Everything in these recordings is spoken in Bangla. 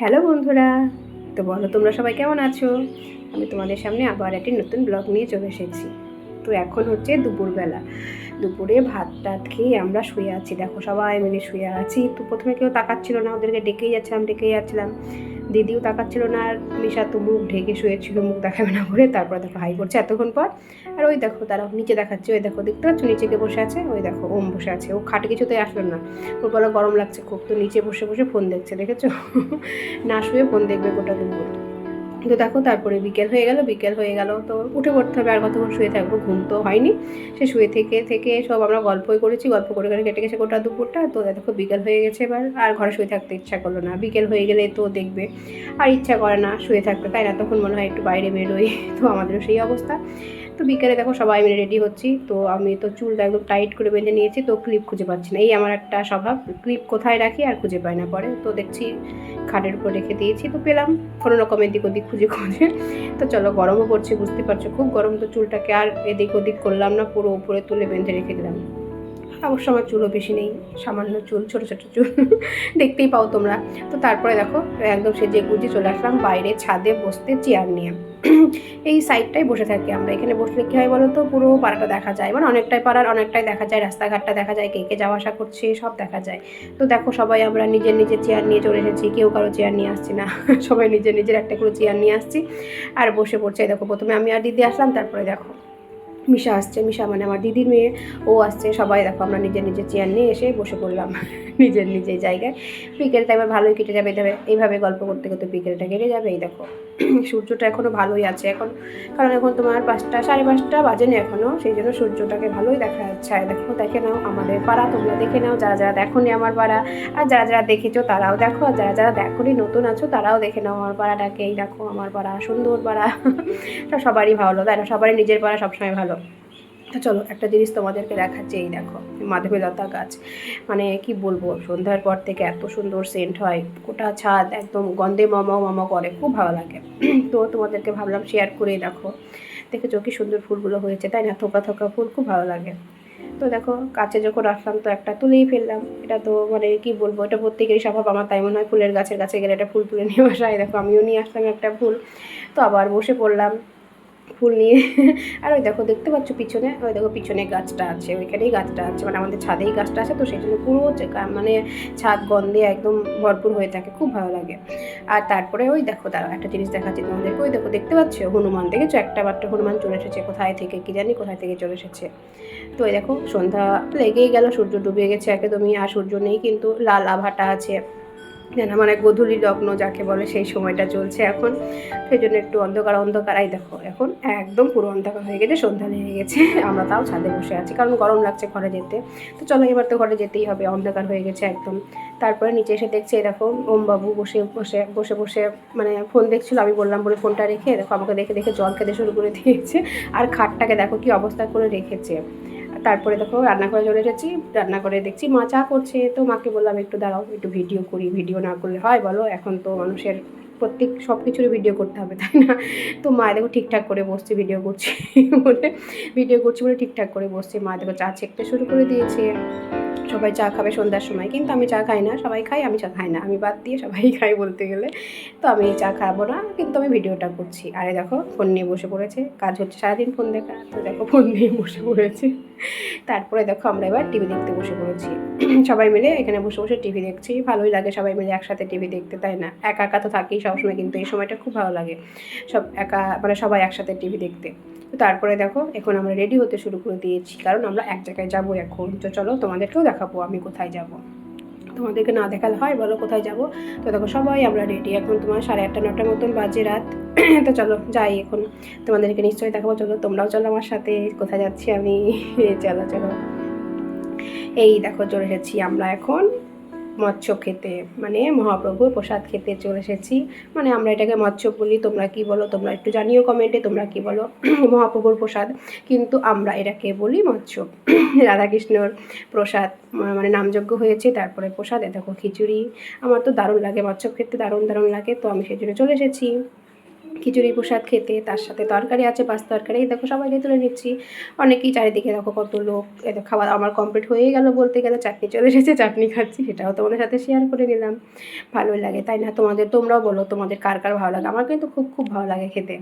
হ্যালো বন্ধুরা, তো বলো তোমরা সবাই কেমন আছো? আমি তোমাদের সামনে আবার একটি নতুন ব্লগ নিয়ে চলে এসেছি। তো এখন হচ্ছে দুপুরবেলা। দুপুরে ভাত টাত খেয়ে আমরা শুয়ে আছি। দেখো সবাই মিলে শুয়ে আছি। তো প্রথমে কেউ তাকাচ্ছিল না, ওদেরকে ডেকেই যাচ্ছিলাম ডেকেই যাচ্ছিলাম। দিদিও তাকাচ্ছিল না আর মিশা তো মুখ ঢেকে শুয়েছিল, মুখ দেখাবে না করে তারপর দেখো হাই করছে এতক্ষণ পর। আর ওই দেখো তারা নিচে দেখাচ্ছে, ওই দেখো দেখতে পাচ্ছ নিচে কে বসে আছে, ওই দেখো ওম বসে আছে। ও খাটে কিছুতে আসলো না। ওর বলে গরম লাগছে খুব, তো নিচে বসে বসে ফোন দেখছে, দেখেছ? না শুয়ে ফোন দেখবে গোটা দুপুর। তো দেখো, তারপরে বিকেল হয়ে গেল, বিকেল হয়ে গেল, তো উঠে পড়তে হবে আর কতক্ষণ শুয়ে থাকব ঘুম তো হয়নি। সে শুয়ে থেকে থেকে সব আমরা গল্পই করেছি, গল্প করে করে কেটে গেছে গোটা দুপুরটা, তো দেখো বিকেল হয়ে গেছে এবার, আর ঘরে শুয়ে থাকতে ইচ্ছা করল না। বিকেল হয়ে গেলে তো দেখবে, আর ইচ্ছা করে না শুয়ে থাকতে, তাই না? তখন মনে হয় একটু বাইরে বেরোই, তো আমাদেরও সেই অবস্থা। তো বিকেলে দেখো সবাই মিলে রেডি হচ্ছি। তো আমি তো চুলটা একদম টাইট করে বেঁধে নিয়েছি, তো ক্লিপ খুঁজে পাচ্ছি না। এই আমার একটা স্বভাব ক্লিপ কোথায় রাখি আর খুঁজে পাই না পরে। তো দেখছি খাটের উপর রেখে দিয়েছি, তো পেলাম। কোনো রকম এদিক ওদিক খুঁজে খুঁজে। তো চলো গরমও পড়ছে, বুঝতে পারছ খুব গরম, তো চুলটাকে আর এদিক ওদিক করলাম না, পুরো উপরে তুলে বেঁধে রেখে দিলাম। অবশ্য আমার চুলও বেশি নেই, সামান্য চুল, ছোটো ছোটো চুল। দেখতেই পাও তোমরা। তো তারপরে দেখো, একদম সেজে গুজে চলে আসলাম বাইরে ছাদে বসতে চেয়ার নিয়ে। এই সাইডটাই বসে থাকি আমরা। এখানে বসলে কী হয় বলো তো পুরো পাড়াটা দেখা যায়। মানে অনেকটাই পাড়ার, অনেকটাই দেখা যায়। রাস্তাঘাটটা দেখা যায়। কে কে যাওয়া আসা করছে, সব দেখা যায়। তো দেখো সবাই আমরা নিজের নিজের চেয়ার নিয়ে চলে এসেছি। কেউ কারও চেয়ার নিয়ে আসছি না। সবাই নিজের নিজের একটা করে চেয়ার নিয়ে আসছি। আর বসে পড়ছে। দেখো, প্রথমে আমি আর দিদি আসলাম, তারপরে দেখো। মিশা আসছে, মিশা মানে আমার দিদির মেয়ে। ও আসছে, সবাই দেখো আমরা নিজের নিজের চেয়ার নিয়ে এসে বসে পড়লাম নিজের নিজের জায়গায়। বিকেলটা এবার ভালোই কেটে যাবে, এভাবে, এইভাবে গল্প করতে করতে বিকেলটা কেটে যাবে, এই দেখো। সূর্যটা এখনও ভালোই আছে এখন। কারণ এখন তোমার পাঁচটা, সাড়ে পাঁচটা বাজে না এখনও সেই জন্য সূর্যটাকে ভালোই দেখা যাচ্ছে। আর দেখো, দেখে নাও আমাদের পাড়া, তোমরা দেখে নাও, যারা যারা দেখো নি আমার পাড়া, আর যারা যারা দেখেছ তারাও দেখো, আর যারা যারা দেখো নি নতুন আছো তারাও দেখে নাও আমার পাড়াটাকে। এই দেখো, আমার পাড়া সুন্দর পাড়া। সবারই ভালো, তাই সবারই নিজের পাড়া সবসময় ভালো। তো চলো, একটা জিনিস তোমাদেরকে দেখাচ্ছে, এই দেখো, মাধবীলতা গাছ। মানে কি বলব, সন্ধ্যার পর থেকে এত সুন্দর সেন্ট হয়। গোটা ছাদ একদম গন্ধে মামা মামা করে, খুব ভালো লাগে। তো তোমাদেরকে ভাবলাম শেয়ার করে দেখো। দেখেছ কি সুন্দর ফুলগুলো হয়েছে, তাই না? থোকা থোকা ফুল, খুব ভালো লাগে। তো দেখো, কাছে যখন আসলাম তো একটা তুলেই ফেললাম। এটা তো মানে কি বলব, এটা প্রত্যেকেরই স্বভাব আমার, তাই মনে হয় ফুলের গাছের কাছে গেলে একটা ফুল তুলে নিয়ে আসা দেখো, আমিও নিয়ে আসলাম একটা ফুল। তো আবার বসে পড়লাম। ফুল নিয়ে। আর ওই দেখো, দেখতে পাচ্ছ পিছনে? ওই দেখো, পিছনে গাছটা আছে, ওইখানেই গাছটা আছে। মানে আমাদের ছাদেই গাছটা আছে, তো সেই জন্য পুরো মানে ছাদ গন্ধে একদম ভরপুর হয়ে থাকে, খুব ভালো লাগে। আর তারপরে ওই দেখো তারা একটা জিনিস দেখাচ্ছি তোমাদেরকে। ওই দেখো, দেখতে পাচ্ছ? হনুমান, দেখেছ? একটা মাত্র হনুমান চলে এসেছে, কোথায় থেকে, কি জানি কোথায় থেকে চলে এসেছে। তো এই দেখো, সন্ধ্যা লেগেই গেল, সূর্য ডুবে গেছে একদমই, আর সূর্য নেই কিন্তু, লাল আভাটা আছে। যেন মানে গধূলি লগ্ন যাকে বলে সেই সময়টা চলছে এখন। সেই জন্য একটু অন্ধকার অন্ধকার। আই দেখো, এখন একদম পুরো অন্ধকার হয়ে গেছে, সন্ধ্যা লেগে গেছে। আমরা তাও ছাদে বসে আছি, কারণ গরম লাগছে ঘরে যেতে। তো চলো, এবার তো ঘরে যেতেই হবে, অন্ধকার হয়ে গেছে একদম। তারপরে নিচে এসে দেখছি দেখো, ওমবাবু বসে বসে বসে বসে মানে ফোন দেখছিল, আমি বললাম, বলে ফোনটা রেখে, দেখো, আমাকে দেখে দেখে জল খেতে শুরু করে দিয়েছে। আর খাটটাকে দেখো কি অবস্থা করে রেখেছে। তারপরে দেখো রান্নাঘরে চলে এসেছি, রান্নাঘরে দেখছি মা চা করছে, তো মাকে বললাম, একটু দাঁড়াও, একটু ভিডিও করি ভিডিও না করলে হয় বলো, এখন তো মানুষের প্রত্যেক সব কিছুরই ভিডিও করতে হবে, তাই না? তো মা দেখো ঠিকঠাক করে বসছে ভিডিও করছি বলে ভিডিও করছি বলে ঠিকঠাক করে বসছে, মা দেখো চা ছেঁকতে শুরু করে দিয়েছে। সবাই চা খাবে সন্ধ্যার সময়, কিন্তু আমি চা খাই না, সবাই খাই আমি চা খাই না, আমি বাদ দিয়ে সবাই খাই বলতে গেলে। তো আমি চা খাব না, কিন্তু আমি ভিডিওটা করছি। আরে দেখো ফোন নিয়ে বসে পড়েছে, কাজ হচ্ছে সারাদিন ফোন দেখা, তো দেখো ফোন নিয়ে বসে পড়েছে। তারপরে দেখো আমরা এবার টিভি দেখতে বসে পড়েছি। সবাই মিলে এখানে বসে বসে টিভি দেখছি। ভালোই লাগে সবাই মিলে একসাথে টিভি দেখতে, তাই না? একা একা তো থাকি সবসময়, কিন্তু এই সময়টা খুব ভালো লাগে। সব একা মানে সবাই একসাথে টিভি দেখতে। তো তারপরে দেখো, এখন আমরা রেডি হতে শুরু করে দিয়েছি। কারণ আমরা এক জায়গায় যাব এখন। তো চলো তোমাদেরকেও দেখাবো আমি কোথায় যাব। তোমাদেরকে না দেখালে হয়, বলো কোথায় যাব? তো দেখো সবাই আমরা রেডি এখন তোমার সাড়ে আটটা নটার মতন বাজে রাত। তো চলো যাই এখন। তোমাদেরকে নিশ্চয়ই দেখাবো। চলো তোমরাও চলো আমার সাথে। কোথায় যাচ্ছি আমি? চলো চলো। এই দেখো চলে এসেছি আমরা এখন। মৎস্য খেতে মানে মহাপ্রভুর প্রসাদ খেতে চলে এসেছি। মানে আমরা এটাকে মৎস্য বলি, তোমরা কি বলো? তোমরা একটু জানিও কমেন্টে, তোমরা কি বলো? মহাপ্রভুর প্রসাদ। কিন্তু আমরা এটাকে বলি মৎস্য। রাধাকৃষ্ণর প্রসাদ মানে নামযজ্ঞ হয়েছে, তারপরে প্রসাদ দেখো খিচুড়ি। আমার তো দারুণ লাগে, মৎস্য খেতে দারুণ দারুণ লাগে, তো আমি সেই জন্য চলে এসেছি। খিচুড়ি প্রসাদ খেতে, তার সাথে তরকারি আছে, পাঁচ তরকারি। দেখো সবাইকে তুলে নিচ্ছি। অনেকেই চারিদিকে দেখো কত লোক খাওয়া আমার কমপ্লিট হয়ে গেল বলতে গেলে চাটনি চলে এসেছে, চাটনি খাচ্ছি, সেটাও তোমাদের সাথে শেয়ার করে নিলাম। ভালোই লাগে, তাই না? তোমাদের তোমরাও বলো, তোমাদের কার কার ভালো লাগে? আমার কিন্তু খুব খুব ভালো লাগে খেতে।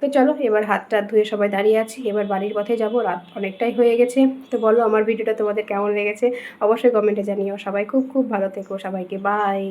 তো চলো, এবার হাত টাত ধুয়ে সবাই দাঁড়িয়ে আছি, এবার বাড়ির পথে যাব, রাত অনেকটাই হয়ে গেছে। তো বলো, আমার ভিডিওটা তোমাদের কেমন লেগেছে? অবশ্যই কমেন্টে জানিও। সবাই খুব খুব ভালো থেকো, সবাইকে বাই